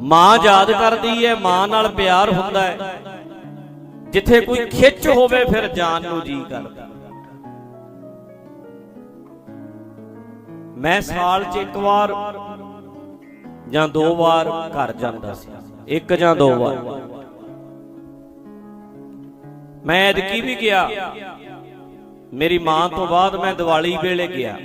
ਮਾਂ ਯਾਦ ਕਰਦੀ ਹੈ ਮਾਂ ਨਾਲ ਪਿਆਰ ਹੁੰਦਾ ਹੈ ਜਿੱਥੇ ਕੋਈ ਖਿੱਚ ਹੋਵੇ, ਫਿਰ ਜਾਨ ਨੂੰ ਜੀ ਕਰਦਾ। ਮੈਂ ਸਾਲ 'ਚ ਇੱਕ ਵਾਰ ਜਾਂ ਦੋ ਵਾਰ ਘਰ ਜਾਂਦਾ ਸੀ। ਇੱਕ ਜਾਂ ਦੋ ਵਾਰ। ਮੈਂ ਐਦਕੀ ਵੀ ਗਿਆ। ਮੇਰੀ ਮਾਂ ਤੋਂ ਬਾਅਦ ਮੈਂ ਦੀਵਾਲੀ ਵੇਲੇ ਗਿਆ।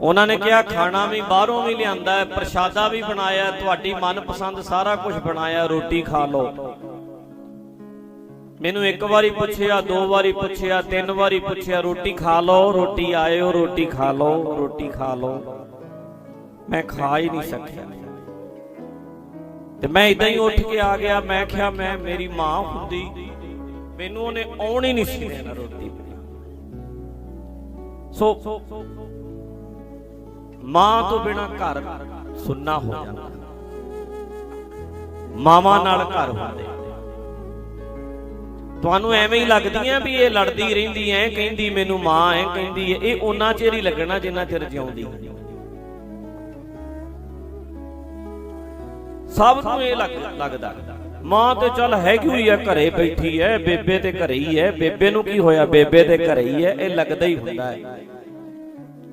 ਉਹਨਾਂ ਨੇ ਕਿਹਾ ਖਾਣਾ ਵੀ ਬਾਹਰੋਂ ਵੀ ਲਿਆਂਦਾ ਹੈ ਪ੍ਰਸ਼ਾਦਾ ਵੀ ਬਣਾਇਆ ਹੈ, ਤੁਹਾਡੀ ਮਨਪਸੰਦ ਸਾਰਾ ਕੁਝ ਬਣਾਇਆ ਰੋਟੀ ਖਾ ਲਓ। ਮੈਨੂੰ ਇੱਕ ਵਾਰੀ ਪੁੱਛਿਆ ਦੋ ਵਾਰੀ ਪੁੱਛਿਆ ਤਿੰਨ ਵਾਰੀ ਪੁੱਛਿਆ ਰੋਟੀ ਖਾ ਲਓ ਰੋਟੀ ਆਇਓ ਰੋਟੀ ਖਾ ਲਓ ਰੋਟੀ ਖਾ ਲਓ। ਮੈਂ ਖਾ ਹੀ ਨਹੀਂ ਸਕਿਆ। ਤੇ ਮੈਂ ਇਦਾਂ ਹੀ ਉੱਠ ਕੇ ਆ ਗਿਆ। ਮੈਂ ਕਿਹਾ ਮੈਂ ਮੇਰੀ ਮਾਂ ਹੁੰਦੀ ਮੈਨੂੰ ਉਹਨੇ ਆਉਣ ਹੀ ਨਹੀਂ ਸੀ ਦੇਣਾ ਰੋਟੀ ਸੋ ਮਾਂ ਤੋਂ ਬਿਨਾ ਘਰ ਸੁੰਨਾ ਹੋ ਜਾਂਦਾ। ਮਾਵਾਂ ਨਾਲ ਘਰ ਹੁੰਦੇ। ਤੁਹਾਨੂੰ ਐਵੇਂ ਹੀ ਲੱਗਦੀਆਂ ਵੀ ਇਹ ਲੜਦੀ ਰਹਿੰਦੀ ਐ, ਕਹਿੰਦੀ ਮੈਨੂੰ ਮਾਂ ਐ, ਕਹਿੰਦੀ ਐ, ਇਹ ਉਹਨਾਂ ਚਿਰ ਹੀ ਲੱਗਣਾ ਜਿੰਨਾ ਚਿਰ ਜਿਉਂਦੀ। ਸਭ ਨੂੰ ਇਹ ਲੱਗ- ਲੱਗਦਾ, ਮਾਂ ਤੇ ਚੱਲ ਹੈਗੀ ਹੋਈ ਐ, ਘਰੇ ਬੈਠੀ ਐ, ਬੇਬੇ ਤੇ ਘਰੇ ਹੀ ਐ, ਬੇਬੇ ਨੂੰ ਕੀ ਹੋਇਆ, ਬੇਬੇ ਤੇ ਘਰੇ ਹੀ ਐ, ਇਹ ਲੱਗਦਾ ਹੀ ਹੁੰਦਾ ਹੈ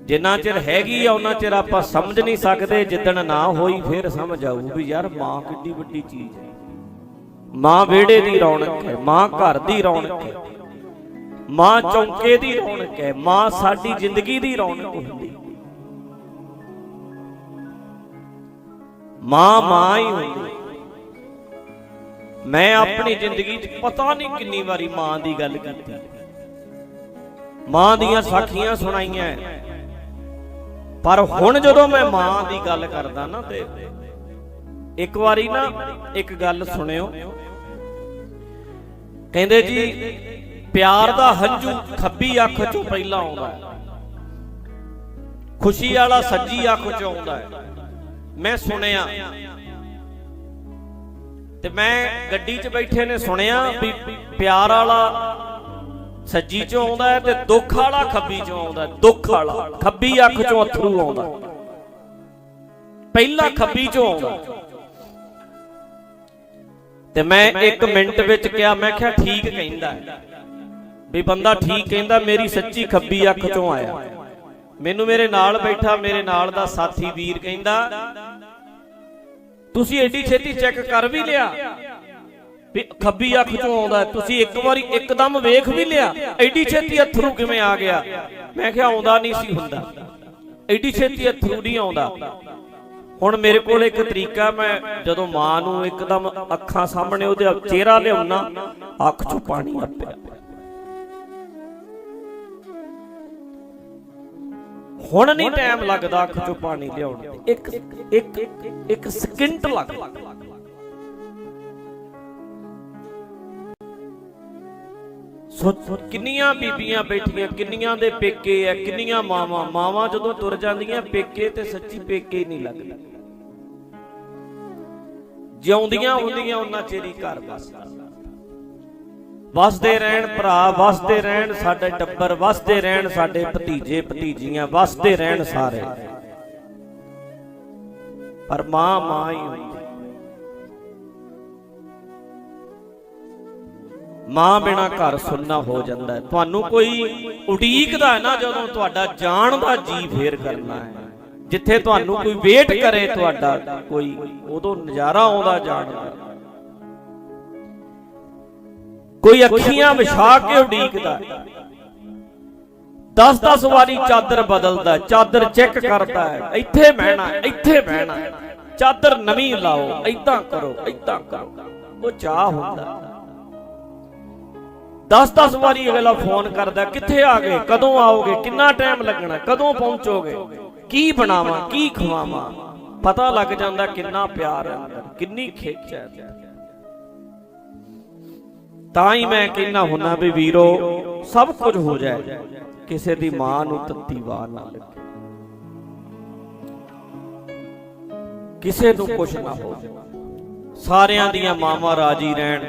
ਜਿੰਨਾ ਚਿਰ ਹੈਗੀ ਆ, ਉਹਨਾਂ ਚਿਰ ਆਪਾਂ ਸਮਝ ਨਹੀਂ ਸਕਦੇ, ਜਿੱਦਣ ਨਾ ਹੋਈ ਫਿਰ ਸਮਝ ਆਊ ਵੀ ਯਾਰ ਮਾਂ ਕਿੱਡੀ ਵੱਡੀ ਚੀਜ਼ ਹੈ। ਮਾਂ ਵਿਹੜੇ ਦੀ ਰੌਣਕ ਹੈ, ਮਾਂ ਘਰ ਦੀ ਰੌਣਕ ਹੈ, ਮਾਂ ਚੌਂਕੇ ਦੀ ਰੌਣਕ ਹੈ, ਮਾਂ ਸਾਡੀ ਜ਼ਿੰਦਗੀ ਦੀ ਰੌਣਕ ਹੁੰਦੀ ਮਾਂ ਮਾਂ ਹੀ ਹੁੰਦੀ ਮੈਂ ਆਪਣੀ ਜ਼ਿੰਦਗੀ 'ਚ ਪਤਾ ਨਹੀਂ ਕਿੰਨੀ ਵਾਰੀ ਮਾਂ ਦੀ ਗੱਲ ਕੀਤੀ। ਮਾਂ ਦੀਆਂ ਸਾਖੀਆਂ ਸੁਣਾਈਆਂ। ਪਰ ਹੁਣ ਜਦੋਂ ਮੈਂ ਮਾਂ ਦੀ ਗੱਲ ਕਰਦਾ ਨਾ ਤੇ ਇੱਕ ਵਾਰੀ ਨਾ ਇੱਕ ਗੱਲ ਸੁਣਿਓ। ਕਹਿੰਦੇ ਜੀ, ਪਿਆਰ ਦਾ ਹੰਝੂ ਖੱਬੀ ਅੱਖ ਚੋਂ ਪਹਿਲਾਂ ਆਉਂਦਾ ਹੈ। ਖੁਸ਼ੀ ਵਾਲਾ ਸੱਜੀ ਅੱਖ ਚੋਂ ਆਉਂਦਾ ਹੈ। ਮੈਂ ਸੁਣਿਆ। ਤੇ ਮੈਂ ਗੱਡੀ 'ਚ ਬੈਠੇ ਨੇ ਸੁਣਿਆ ਵੀ ਪਿਆਰ ਵਾਲਾ ਸੱਜੀ ਚੋਂ ਆਉਂਦਾ ਹੈ ਤੇ ਦੁੱਖ ਵਾਲਾ ਖੱਬੀ ਚੋਂ ਆਉਂਦਾ ਦੁੱਖ ਵਾਲਾ, ਖੱਬੀ ਅੱਖ ਚੋਂ ਅਥਰੂ ਆਉਂਦਾ ਪਹਿਲਾ ਖੱਬੀ ਚੋਂ ਆਉਂਦਾ ਤੇ ਮੈਂ 1 ਮਿੰਟ ਵਿੱਚ ਕਿਹਾ, ਮੈਂ ਕਿਹਾ ਠੀਕ ਕਹਿੰਦਾ ਵੀ ਬੰਦਾ ਠੀਕ ਕਹਿੰਦਾ, ਮੇਰੀ ਸੱਚੀ ਖੱਬੀ ਅੱਖ ਚੋਂ ਆਇਆ। ਮੈਨੂੰ ਮੇਰੇ ਨਾਲ ਬੈਠਾ, ਮੇਰੇ ਨਾਲ ਦਾ ਸਾਥੀ ਵੀਰ ਕਹਿੰਦਾ, ਤੁਸੀਂ ਐਡੀ ਛੇਤੀ ਚੈੱਕ ਕਰ ਵੀ ਲਿਆ? ਵੀ ਖੱਬੀ ਅੱਖ ਚੋਂ ਆਉਂਦਾ। ਤੁਸੀਂ ਇੱਕ ਵਾਰੀ ਇੱਕਦਮ ਵੇਖ ਵੀ ਲਿਆ ਐਡੀ ਛੇਤੀ ਅਥਰੂ ਕਿਵੇਂ ਆ ਗਿਆ? ਮੈਂ ਕਿਹਾ ਆਉਂਦਾ ਨਹੀਂ ਸੀ ਹੁੰਦਾ। ਐਡੀ ਛੇਤੀ ਅਥਰੂ ਨਹੀਂ ਆਉਂਦਾ। ਹੁਣ ਮੇਰੇ ਕੋਲ ਇੱਕ ਤਰੀਕਾ ਮੈਂ ਜਦੋਂ ਮਾਂ ਨੂੰ ਇੱਕਦਮ ਅੱਖਾਂ ਸਾਹਮਣੇ ਉਹਦੇ ਚਿਹਰਾ ਲਿਆਉਣਾ ਅੱਖ 'ਚੋਂ ਪਾਣੀ ਆਪਿਆ ਹੁਣ ਨਹੀਂ ਟਾਈਮ ਲੱਗਦਾ ਅੱਖ 'ਚੋਂ ਪਾਣੀ ਲਿਆਉਣ ਇੱਕ ਇੱਕ ਇੱਕ ਸਕਿੰਟ ਲੱਗਦਾ। ਸੋ ਕਿੰਨੀਆਂ ਬੀਬੀਆਂ ਬੈਠੀਆਂ, ਕਿੰਨੀਆਂ ਦੇ ਪੇਕੇ ਐ ਕਿੰਨੀਆਂ ਮਾਵਾਂ ਮਾਵਾਂ ਜਦੋਂ ਤੁਰ ਜਾਂਦੀਆਂ, ਪੇਕੇ ਤੇ ਸੱਚੀ ਪੇਕੇ ਹੀ ਨਹੀਂ ਲੱਗਦਾ। ਜਿਉਂਦੀਆਂ ਹੁੰਦੀਆਂ ਉਹਨਾਂ ਚਿਰ ਘਰ ਵਸਦਾ। ਵਸਦੇ ਰਹਿਣ ਭਰਾ, ਵਸਦੇ ਰਹਿਣ ਸਾਡੇ ਟੱਬਰ, ਵਸਦੇ ਰਹਿਣ ਸਾਡੇ ਭਤੀਜੇ, ਭਤੀਜੀਆਂ, ਵਸਦੇ ਰਹਿਣ ਸਾਰੇ। ਪਰ ਮਾਂ ਮਾਂ ਹੀ ਹੁੰਦੀ। ਮਾਂ ਬਿਨਾ ਘਰ ਸੁੰਨਾ ਹੋ ਜਾਂਦਾ ਤੁਹਾਨੂੰ ਕੋਈ ਉਡੀਕਦਾ ਹੈ ਨਾ ਜਦੋਂ ਤੁਹਾਡਾ ਜਾਣ ਦਾ ਜੀ ਫੇਰ ਕਰਨਾ ਹੈ। ਜਿੱਥੇ ਤੁਹਾਨੂੰ ਕੋਈ ਵੇਟ ਕਰੇ ਤੁਹਾਡਾ, ਕੋਈ ਉਦੋਂ ਨਜ਼ਾਰਾ ਆਉਂਦਾ ਜਾਣ ਦਾ। ਕੋਈ ਅੱਖੀਆਂ ਵਿਛਾ ਕੇ ਉਡੀਕਦਾ 10-10 ਵਾਰੀ ਚਾਦਰ ਬਦਲਦਾ ਚਾਦਰ ਚੈੱਕ ਕਰਦਾ ਹੈ, ਇੱਥੇ ਬਹਿਣਾ ਇੱਥੇ ਬਹਿਣਾ ਚਾਦਰ ਨਵੀਂ ਲਾਓ ਐਦਾਂ ਕਰੋ ਐਦਾਂ ਕਰੋ। ਉਹ ਚਾਹ ਹੁੰਦਾ। 10-10 ਵਾਰੀ ਅਗਲਾ ਫੋਨ ਕਰਦਾ, ਕਿੱਥੇ ਆ ਗਏ, ਕਦੋਂ ਆਓਗੇ, ਕਿੰਨਾ ਟਾਈਮ ਲੱਗਣਾ, ਕਦੋਂ ਪਹੁੰਚੋਗੇ, ਕੀ ਬਣਾਵਾਂ, ਕੀ ਖਵਾਵਾਂ? ਪਤਾ ਲੱਗ ਜਾਂਦਾ ਕਿੰਨਾ ਪਿਆਰ ਹੈ ਅੰਦਰ, ਕਿੰਨੀ ਖਿੱਚ ਹੈ ਤਾਂ ਹੀ ਮੈਂ ਕਹਿੰਦਾ ਹੁੰਨਾ ਵੀ ਵੀਰੋ, ਸਭ ਕੁਝ ਹੋ ਜਾਏ, ਕਿਸੇ ਦੀ ਮਾਂ ਨੂੰ ਤੱਤੀ ਵਾਰ ਨਾ ਲੱਗੇ। ਕਿਸੇ ਨੂੰ ਕੁਝ ਨਾ ਹੋ ਸਾਰਿਆਂ ਦੀਆਂ ਮਾਵਾਂ ਰਾਜੀ ਰਹਿਣ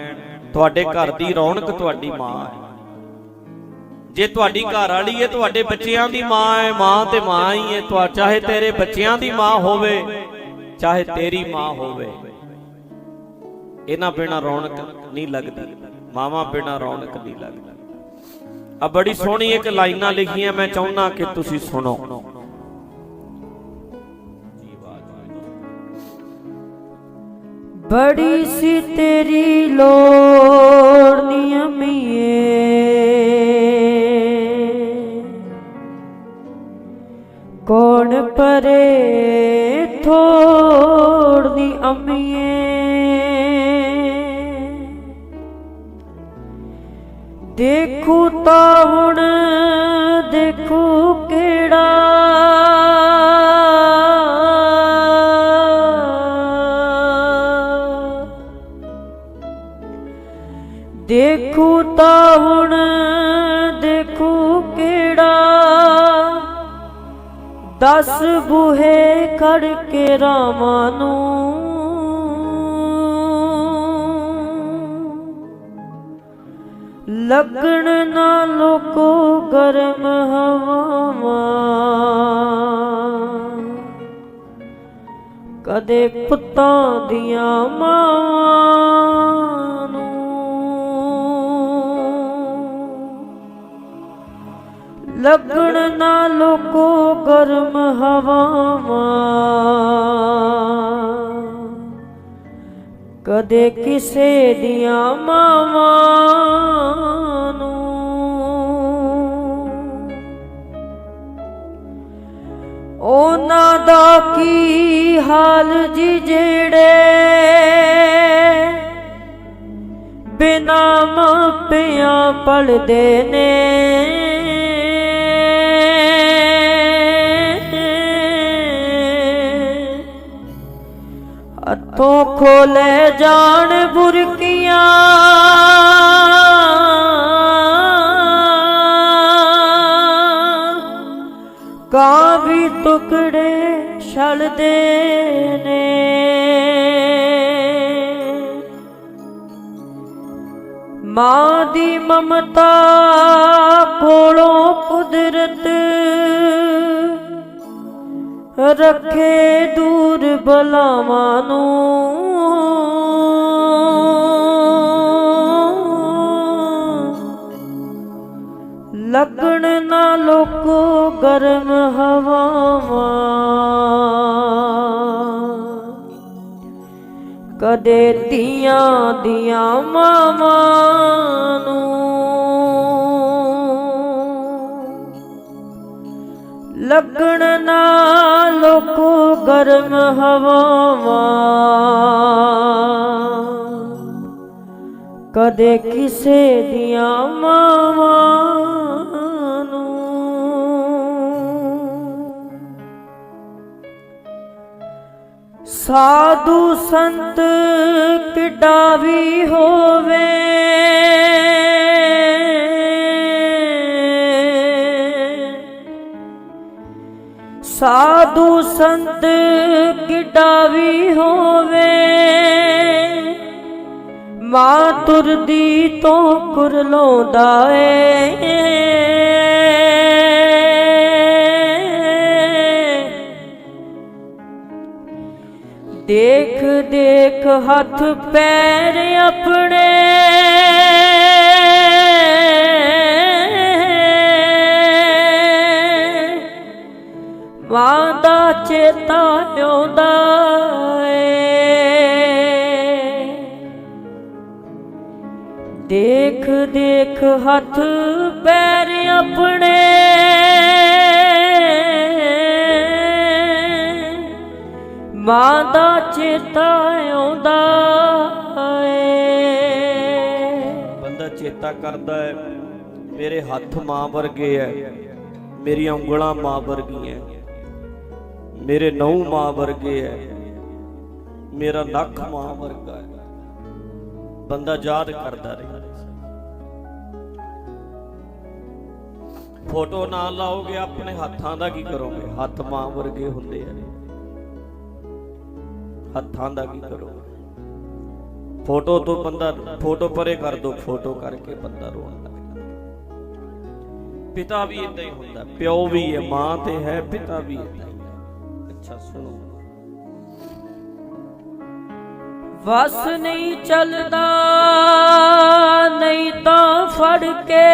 ਤੁਹਾਡੇ ਘਰ ਦੀ ਰੌਣਕ ਤੁਹਾਡੀ ਮਾਂ ਹੈ। ਜੇ ਤੁਹਾਡੀ ਘਰ ਵਾਲੀ ਹੈ ਤੁਹਾਡੇ ਬੱਚਿਆਂ ਦੀ ਮਾਂ ਹੈ ਮਾਂ ਤੇ ਮਾਂ ਹੀ ਹੈ। ਤੁਹਾ ਚਾਹੇ ਤੇਰੇ ਬੱਚਿਆਂ ਦੀ ਮਾਂ ਹੋਵੇ ਚਾਹੇ ਤੇਰੀ ਮਾਂ ਹੋਵੇ। ਇਹਨਾਂ ਬਿਨਾ ਰੌਣਕ ਨਹੀਂ ਲੱਗਦੀ ਮਾਵਾਂ ਬਿਨਾ ਰੌਣਕ ਨਹੀਂ ਲੱਗਦੀ। ਆ ਬੜੀ ਸੋਹਣੀ ਇੱਕ ਲਾਈਨਾਂ ਲਿਖੀਆਂ ਮੈਂ ਚਾਹੁੰਦਾ ਕਿ ਤੁਸੀਂ ਸੁਣੋ। ਬੜੀ ਸੀ ਤੇਰੀ ਲੋੜ ਨਿਯਮੀਏ ਕੌਣ ਪਰੇ ਥੋੜਦੀ ਅਮੀਏ। ਦੇਖੂ ਤਾਂ ਹੁਣ ਦਸ ਬੂਹੇ ਖੜ ਰਾਮਾਂ ਨੂੰ। ਲੱਗਣ ਨਾ ਲੋਕੋ ਗਰਮ ਹਵਾਵਾਂ। ਕਦੇ ਪੁੱਤਾਂ ਦੀਆਂ ਮਾਵਾਂ। ਲੱਗਣ ਨਾ ਲੋਕੋ ਗਰਮ ਹਵਾਵਾਂ। ਕਦੇ ਕਿਸੇ ਦੀਆਂ ਮਾਵਾਂ ਨੂੰ। ਉਹਨਾਂ ਦਾ ਕੀ ਹਾਲ ਜੀ ਜਿਹੜੇ ਬਿਨਾ ਮਾਪਿਆਂ ਪਲਦੇ ਨੇ? ਹੱਥੋਂ ਖੋਲੇ ਜਾਣ ਬੁਰਕੀਆਂ। ਕਾਂ ਵੀ ਟੁਕੜੇ ਛਲਦੇ ਨੇ। ਮਾਂ ਦੀ ਮਮਤਾ ਕੋਲੋਂ ਕੁਦਰਤ ਰੱਖੇ ਦੂਰ ਬਲਾਵਾਂ ਨੂੰ। ਲੱਗਣ ਨਾ ਲੋਕੋ ਗਰਮ ਹਵਾਵਾਂ। ਕਦੇ ਤੀਆਂ ਦੀਆਂ ਮਾਵਾਂ ਨੂੰ ਲੱਗਣ ਨਾ ਲੋਕੋ ਗਰਮ ਹਵਾਵਾਂ। ਕਦੇ ਕਿਸੇ ਦੀਆਂ ਮਾਵਾਂ ਨੂੰ। ਸਾਧੂ ਸੰਤ ਕਿੱਡਾ ਵੀ ਹੋਵੇ। ਸਾਧੂ ਸੰਤ ਕਿੱਡਾ ਵੀ ਹੋਵੇ। ਮਾਂ ਤੁਰਦੀ ਤੋਂ ਕੁਰਲਾਉਂਦਾ ਏ। ਦੇਖ ਦੇਖ ਹੱਥ ਪੈਰ ਆਪਣੇ। ਮਾਂ ਦਾ ਚੇਤਾ ਆਉਂਦਾ ਏ। ਦੇਖ ਦੇਖ ਹੱਥ ਪੈਰ ਆਪਣੇ। ਮਾਂ ਦਾ ਚੇਤਾ ਆਉਂਦਾ ਏ। ਬੰਦਾ ਚੇਤਾ ਕਰਦਾ ਹੈ ਮੇਰੇ ਹੱਥ ਮਾਂ ਵਰਗੇ ਐ, ਮੇਰੀਆਂ ਉਂਗਲਾਂ ਮਾਂ ਵਰਗੀਆਂ ਮੇਰੇ ਨਹੁੰ ਮਾਂ ਵਰਗੇ ਐ ਮੇਰਾ ਲੱਖ ਮਾਂ ਵਰਗਾ ਹੈ। ਬੰਦਾ ਯਾਦ ਕਰਦਾ ਰਹੇ। ਫੋਟੋ ਨਾ ਲਾਓਗੇ ਆਪਣੇ ਹੱਥਾਂ ਦਾ ਕੀ ਕਰੋਗੇ? ਹੱਥ ਮਾਂ ਵਰਗੇ ਹੁੰਦੇ ਆ। ਹੱਥਾਂ ਦਾ ਕੀ ਕਰੋਗੇ? ਫੋਟੋ ਤੋਂ ਬੰਦਾ, ਫੋਟੋ ਪਰੇ ਕਰ ਦੋ, ਫੋਟੋ ਕਰਕੇ ਬੰਦਾ ਰੋਣ ਲੱਗਦਾ ਪਿਤਾ ਵੀ ਇਦਾਂ ਹੀ ਹੁੰਦਾ। ਪਿਓ ਵੀ ਹੈ, ਮਾਂ ਤੇ ਹੈ, ਪਿਤਾ ਵੀ ਇਦਾਂ ਹੀ। ਅੱਛਾ, ਸੁਣੋ। ਵਸ ਨਹੀਂ ਚੱਲਦਾ, ਨਹੀਂ ਤਾਂ ਫੜ ਕੇ।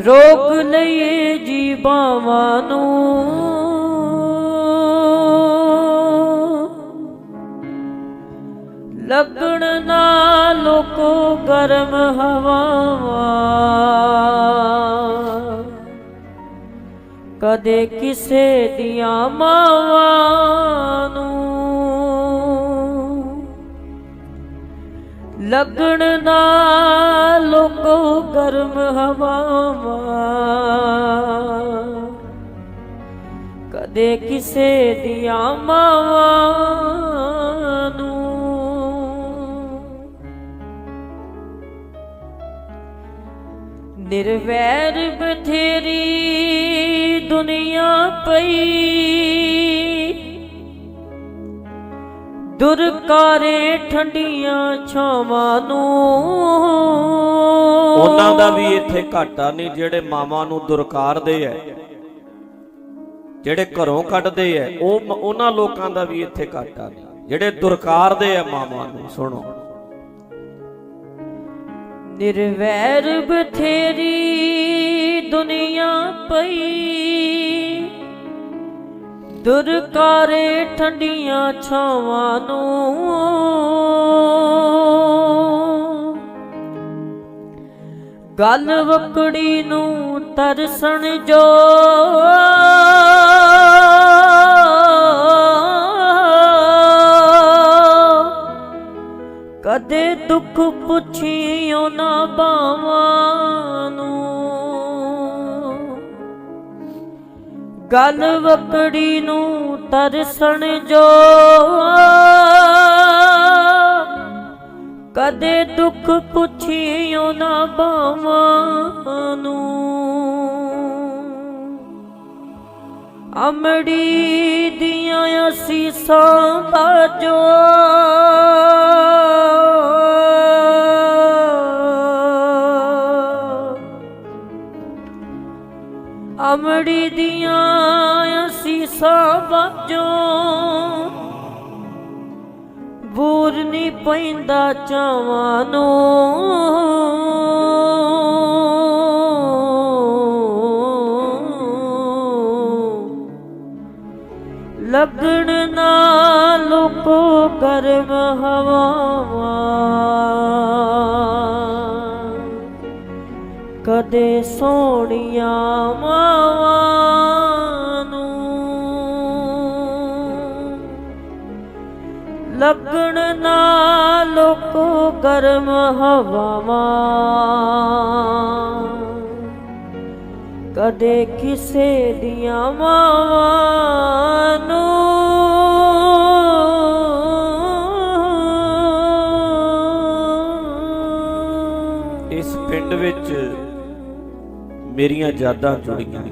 ਰੋਕ ਲਈਏ ਜੀਵਾਂ ਨੂੰ। ਲੱਗਣ ਨਾ ਲੋਕੋ ਗਰਮ ਹਵਾਵਾਂ। ਕਦੇ ਕਿਸੇ ਦੀਆਂ ਮਾਵਾਂ ਨੂੰ। ਲੱਗਣ ਨਾ ਲੋਕੋ ਗਰਮ ਹਵਾਵਾਂ। ਕਦੇ ਕਿਸੇ ਦੀਆਂ ਮਾਵਾਂ ਨੂੰ। ਨਿਰਵੈਰ ਬਥੇਰੀ ਦੁਨੀਆ ਪਈ। ਦੁਰਕਾਰੇ ਠੰਡੀਆਂ ਛਾਵਾਂ ਨੂੰ। ਉਹਨਾਂ ਦਾ ਵੀ ਇੱਥੇ ਘਾਟਾ ਨਹੀਂ ਜਿਹੜੇ ਮਾਵਾਂ ਨੂੰ ਦੁਰਕਾਰਦੇ ਐ ਜਿਹੜੇ ਘਰੋਂ ਕੱਢਦੇ ਐ ਉਹ ਉਹਨਾਂ ਲੋਕਾਂ ਦਾ ਵੀ ਇੱਥੇ ਘਾਟਾ ਨਹੀਂ ਜਿਹੜੇ ਦੁਰਕਾਰਦੇ ਐ ਮਾਵਾਂ ਨੂੰ ਸੁਣੋ। ਨਿਰਵੈਰ ਬਥੇਰੀ ਦੁਨੀਆ ਪਈ। ਦੁਰਕਾਰੇ ਠੰਡੀਆਂ ਛਾਵਾਂ ਨੂੰ। ਗੱਲ ਵਕੜੀ ਨੂੰ ਤਰਸਣ ਜੋ। ਕਦੇ ਦੁੱਖ ਪੁੱਛਿਓ ਨਾ ਬਾਵਾਂ ਨੂੰ। ਗੱਲ ਵਕੜੀ ਨੂੰ ਤਰਸਣ ਜੋ। ਕਦੇ ਦੁੱਖ ਪੁੱਛਿਓ ਨਾ ਬਾਵਾਂ ਨੂੰ। ਅਮੜੀ ਦੀਆਂ ਅਸੀਸਾਂ ਬਾਜੋ ਅਮੜੀ ਦੀਆਂ ਅਸੀਸਾਂ ਬਾਜੋ ਬੂਰ ਨਹੀਂ ਪੈਂਦਾ ਚਾਵਾਂ ਨੂੰ। ਲੱਗਣ ਨਾ ਲੋਕੋ ਕਰਮ ਹਵਾਵਾਂ ਕਦੇ ਸੋਹਣੀਆਂ ਮਾਵਾਂ ਨੂੰ। ਲੱਗਣ ਨਾ ਲੋਕੋ ਗਰਮ ਹਵਾਵਾਂ। ਕਦੇ ਕਿਸੇ ਦੀਆਂ ਮਾਵਾਂ ਨੂੰ। ਇਸ ਪਿੰਡ ਵਿੱਚ ਮੇਰੀਆਂ ਯਾਦਾਂ ਗਈਆਂ।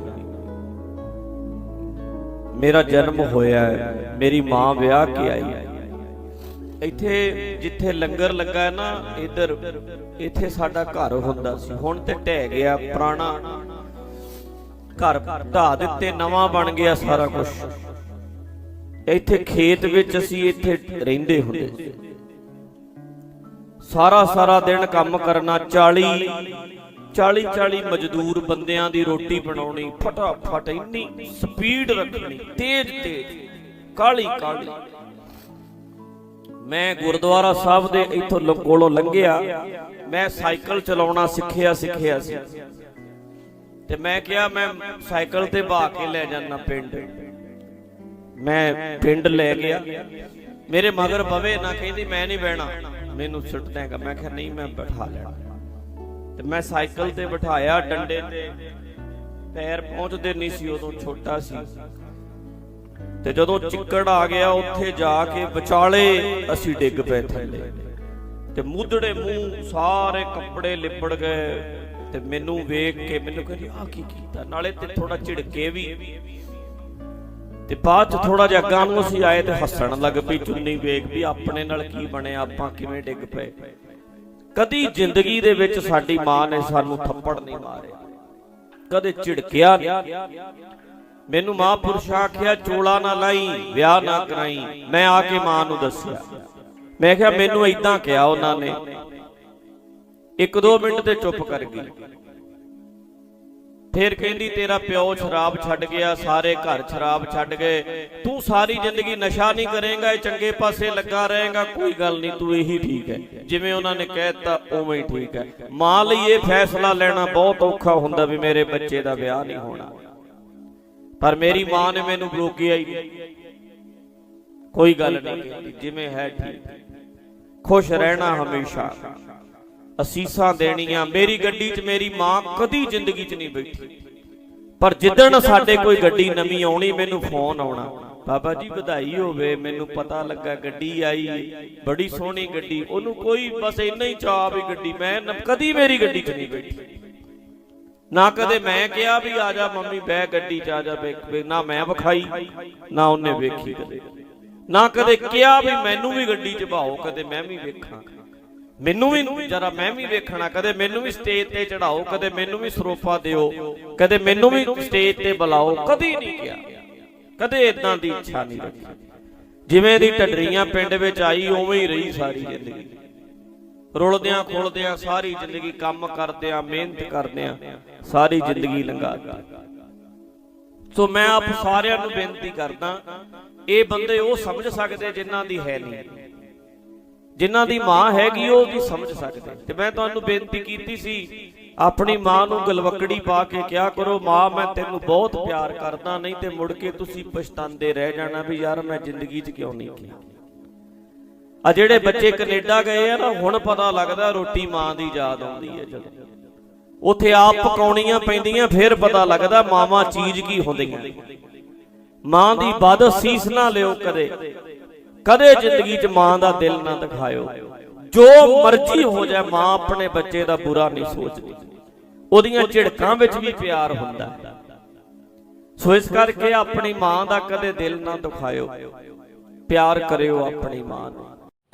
ਮੇਰਾ ਜਨਮ ਹੋਇਆ ਮੇਰੀ ਮਾਂ ਵਿਆਹ ਕੇ ਆਈ ਇੱਥੇ ਜਿੱਥੇ ਲੰਗਰ ਲੱਗਾ ਨਾ, ਇੱਧਰ, ਇੱਥੇ ਸਾਡਾ ਘਰ ਹੁੰਦਾ ਸੀ। ਹੁਣ ਤੇ ਢਹਿ ਗਿਆ ਪੁਰਾਣਾ ਘਰ ਢਾ ਦਿੱਤੇ, ਨਵਾਂ ਬਣ ਗਿਆ ਸਾਰਾ ਕੁਝ ਇੱਥੇ ਖੇਤ ਵਿੱਚ ਅਸੀਂ ਇੱਥੇ ਰਹਿੰਦੇ ਹੁੰਦੇ ਸਾਰਾ ਸਾਰਾ ਦਿਨ ਕੰਮ ਕਰਨਾ 40 40 40 ਮਜ਼ਦੂਰ ਬੰਦਿਆਂ ਦੀ ਰੋਟੀ ਬਣਾਉਣੀ, ਫਟਾਫਟ ਇੰਨੀ ਸਪੀਡ ਰੱਖਣੀ, ਤੇਜ਼ ਤੇਜ਼ ਕਾਲੀ ਕਾਲੀ ਮੈਂ ਗੁਰਦੁਆਰਾ ਸਾਹਿਬ ਦੇ ਇੱਥੋਂ ਕੋਲੋਂ ਲੰਘਿਆ, ਮੈਂ ਸਾਈਕਲ ਚਲਾਉਣਾ ਸਿੱਖਿਆ ਸਿੱਖਿਆ ਸੀ। ਤੇ ਮੈਂ ਕਿਹਾ, ਮੈਂ ਸਾਈਕਲ ਤੇ ਬਾ ਕੇ ਲੈ ਜਾਣਾ ਪਿੰਡ। ਮੈਂ ਪਿੰਡ ਲੈ ਗਿਆ। ਮੇਰੇ ਮਗਰ ਬਵੇ ਨਾ ਕਹਿੰਦੀ, ਮੈਂ ਨਹੀਂ ਬਹਿਣਾ। ਮੈਨੂੰ ਸੁੱਟ ਦੇਗਾ ਮੈਂ ਕਿਹਾ, ਨਹੀਂ, ਮੈਂ ਬਿਠਾ ਲੈਣਾ। ਤੇ ਮੈਂ ਸਾਈਕਲ ਤੇ ਬਿਠਾਇਆ, ਡੰਡੇ ਤੇ। ਪੈਰ ਪਹੁੰਚਦੇ ਨਹੀਂ ਸੀ, ਉਦੋਂ ਛੋਟਾ ਸੀ। ਤੇ ਜਦੋਂ ਚਿੱਕੜ ਆ ਗਿਆ, ਉੱਥੇ ਜਾ ਕੇ ਵਿਚਾਲੇ ਅਸੀਂ ਡਿੱਗ ਪਏ ਥੱਲੇ। ਤੇ ਮੁੱਧੜੇ ਮੂੰਹ ਸਾਰੇ ਕੱਪੜੇ ਲਿਪੜ ਗਏ। ਤੇ ਮੈਨੂੰ ਵੇਖ ਕੇ ਮੈਨੂੰ ਕਹਿੰਦੀ ਆ ਕੀ ਕੀਤਾ? ਨਾਲੇ ਤੇ ਥੋੜਾ ਝਿੜਕੇ ਵੀ। ਤੇ ਬਾਅਦ ਚ ਥੋੜਾ ਜਿਹਾ ਅੱਗਾ ਨੂੰ ਅਸੀਂ ਆਏ ਤੇ ਹੱਸਣ ਲੱਗ ਪਈ ਚੁੰਨੀ ਵੇਖ ਵੀ ਆਪਣੇ ਨਾਲ ਕੀ ਬਣਿਆ, ਆਪਾਂ ਕਿਵੇਂ ਡਿੱਗ ਪਏ। ਕਦੀ ਜ਼ਿੰਦਗੀ ਦੇ ਵਿੱਚ ਸਾਡੀ ਮਾਂ ਨੇ ਸਾਨੂੰ ਥੱਪੜ ਨਹੀਂ ਮਾਰਿਆ ਕਦੇ ਝਿੜਕਿਆ ਨਹੀਂ। ਮੈਨੂੰ ਮਹਾਂਪੁਰਸ਼ ਆਖਿਆ, ਚੋਲਾ ਨਾ ਲਾਈ, ਵਿਆਹ ਨਾ ਕਰਾਈ। ਮੈਂ ਆ ਕੇ ਮਾਂ ਨੂੰ ਦੱਸਿਆ। ਮੈਂ ਕਿਹਾ, ਮੈਨੂੰ ਇਦਾਂ ਕਿਹਾ ਉਹਨਾਂ ਨੇ। ਇੱਕ ਦੋ ਮਿੰਟ ਤੇ ਚੁੱਪ ਕਰ ਗਈ। ਫਿਰ ਕਹਿੰਦੀ, ਤੇਰਾ ਪਿਓ ਸ਼ਰਾਬ ਛੱਡ ਗਿਆ, ਸਾਰੇ ਘਰ ਸ਼ਰਾਬ ਛੱਡ ਗਏ। ਤੂੰ ਸਾਰੀ ਜ਼ਿੰਦਗੀ ਨਸ਼ਾ ਨਹੀਂ ਕਰੇਗਾ, ਇਹ ਚੰਗੇ ਪਾਸੇ ਲੱਗਾ ਰਹੇਗਾ। ਕੋਈ ਗੱਲ ਨਹੀਂ, ਤੂੰ ਇਹੀ ਠੀਕ ਹੈ। ਜਿਵੇਂ ਉਹਨਾਂ ਨੇ ਕਹਿਤਾ ਉਵੇਂ ਹੀ ਠੀਕ ਹੈ। ਮਾਂ ਲਈ ਇਹ ਫੈਸਲਾ ਲੈਣਾ ਬਹੁਤ ਔਖਾ ਹੁੰਦਾ ਵੀ ਮੇਰੇ ਬੱਚੇ ਦਾ ਵਿਆਹ ਨਹੀਂ ਹੋਣਾ। ਪਰ ਮੇਰੀ ਮਾਂ ਨੇ ਮੈਨੂੰ ਰੋਕਿਆ ਹੀ ਕੋਈ ਗੱਲ ਨਹੀਂ ਕਹਿੰਦੀ ਜਿਵੇਂ ਹੈ ਠੀਕ। ਖੁਸ਼ ਰਹਿਣਾ ਹਮੇਸ਼ਾ। ਅਸੀਸਾਂ ਦੇਣੀਆਂ, ਮੇਰੀ ਗੱਡੀ 'ਚ ਮੇਰੀ ਮਾਂ ਕਦੀ ਜ਼ਿੰਦਗੀ 'ਚ ਨਹੀਂ ਬੈਠੀ। ਪਰ ਜਿੱਦਣ ਸਾਡੇ ਕੋਈ ਗੱਡੀ ਨਵੀਂ ਆਉਣੀ, ਮੈਨੂੰ ਫੋਨ ਆਉਣਾ। ਬਾਬਾ ਜੀ, ਵਧਾਈ ਹੋਵੇ, ਮੈਨੂੰ ਪਤਾ ਲੱਗਾ ਗੱਡੀ ਆਈ, ਬੜੀ ਸੋਹਣੀ ਗੱਡੀ, ਉਹਨੂੰ ਕੋਈ ਬਸ ਇੰਨਾ ਹੀ ਚਾਹ ਵੀ ਗੱਡੀ, ਮੈਂ ਕਦੀ ਮੇਰੀ ਗੱਡੀ 'ਚ ਨਹੀਂ ਬੈਠੀ। ਨਾ ਕਦੇ ਮੈਂ ਕਿਹਾ ਵੀ ਆ ਜਾ ਮੰਮੀ, ਬਹਿ ਗੱਡੀ 'ਚ ਆ ਜਾ, ਵੇਖ ਨਾ ਮੈਂ ਵਿਖਾਈ, ਨਾ ਉਹਨੇ ਵੇਖੀ ਕਦੇ। ਨਾ ਕਦੇ ਕਿਹਾ ਵੀ ਮੈਨੂੰ ਵੀ ਗੱਡੀ 'ਚ ਭਾਓ, ਕਦੇ ਮੈਂ ਵੀ ਵੇਖਾਂ। ਮੈਨੂੰ ਵੀ ਜਰਾ ਮੈਂ ਵੀ ਵੇਖਣਾ, ਕਦੇ ਮੈਨੂੰ ਵੀ ਸਟੇਜ ਤੇ ਚੜਾਓ ਕਦੇ ਮੈਨੂੰ ਵੀ ਸਰੋਫਾ ਦਿਓ, ਕਦੇ ਮੈਨੂੰ ਵੀ ਸਟੇਜ ਤੇ ਬੁਲਾਓ, ਕਦੀ ਨਹੀਂ ਕਿਹਾ। ਕਦੇ ਇਦਾਂ ਦੀ ਇੱਛਾ ਨਹੀਂ ਰੱਖੀ। ਜਿਵੇਂ ਦੀ ਟੱਡਰੀਆਂ ਪਿੰਡ ਵਿੱਚ ਆਈ, ਉਵੇਂ ਹੀ ਰਹੀ ਸਾਰੀ ਜ਼ਿੰਦਗੀ। ਰੁਲਦਿਆਂ ਖੁਲਦਿਆਂ ਸਾਰੀ ਜ਼ਿੰਦਗੀ ਕੰਮ ਕਰਦਿਆਂ, ਮਿਹਨਤ ਕਰਦਿਆਂ ਸਾਰੀ ਜ਼ਿੰਦਗੀ ਲੰਘਾ ਦਿੱਤੀ। ਸੋ ਮੈਂ ਆਪ ਸਾਰਿਆਂ ਨੂੰ ਬੇਨਤੀ ਕਰਦਾ, ਇਹ ਬੰਦੇ ਉਹ ਸਮਝ ਸਕਦੇ ਜਿਨ੍ਹਾਂ ਦੀ ਹੈ ਨਹੀਂ। ਜਿਨ੍ਹਾਂ ਦੀ ਮਾਂ ਹੈਗੀ ਉਹ ਵੀ ਸਮਝ ਸਕਦੇ। ਤੇ ਮੈਂ ਤੁਹਾਨੂੰ ਬੇਨਤੀ ਕੀਤੀ ਸੀ ਆਪਣੀ ਮਾਂ ਨੂੰ ਗਲਵਕੜੀ ਪਾ ਕੇ ਕਿਹਾ ਕਰੋ ਮਾਂ ਮੈਂ ਤੈਨੂੰ ਬਹੁਤ ਪਿਆਰ ਕਰਦਾ ਨਹੀਂ ਤੇ ਮੁੜ ਕੇ ਤੁਸੀਂ ਪਛਤਾਉਂਦੇ ਰਹਿ ਜਾਣਾ ਵੀ ਯਾਰ ਮੈਂ ਜ਼ਿੰਦਗੀ 'ਚ ਕਿਉਂ ਨਹੀਂ ਕੀਤਾ? ਆ ਜਿਹੜੇ ਬੱਚੇ ਕੈਨੇਡਾ ਗਏ ਆ ਨਾ ਹੁਣ ਪਤਾ ਲੱਗਦਾ ਰੋਟੀ ਮਾਂ ਦੀ ਯਾਦ ਆਉਂਦੀ ਹੈ ਜਦੋਂ। ਉੱਥੇ ਆਪ ਪਕਾਉਣੀਆਂ ਪੈਂਦੀਆਂ ਫਿਰ ਪਤਾ ਲੱਗਦਾ ਮਾਵਾਂ ਚੀਜ਼ ਕੀ ਹੁੰਦੀਆਂ। ਮਾਂ ਦੀ ਵੱਧ ਸੀਸ ਨਾ ਲਿਓ। ਕਦੇ ਕਦੇ ਜ਼ਿੰਦਗੀ 'ਚ ਮਾਂ ਦਾ ਦਿਲ ਨਾ ਦਿਖਾਇਓ। ਜੋ ਮਰਜ਼ੀ ਹੋ ਜਾਏ, ਮਾਂ ਆਪਣੇ ਬੱਚੇ ਦਾ ਬੁਰਾ ਨਹੀਂ ਸੋਚਦੀ। ਉਹਦੀਆਂ ਝਿੜਕਾਂ ਵਿੱਚ ਵੀ ਪਿਆਰ ਹੁੰਦਾ। ਸੋ ਇਸ ਕਰਕੇ ਆਪਣੀ ਮਾਂ ਦਾ ਕਦੇ ਦਿਲ ਨਾ ਦੁਖਾਇਓ। ਪਿਆਰ ਕਰਿਓ ਆਪਣੀ ਮਾਂ ਨੂੰ।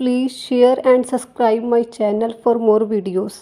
Please share and subscribe my channel for more videos.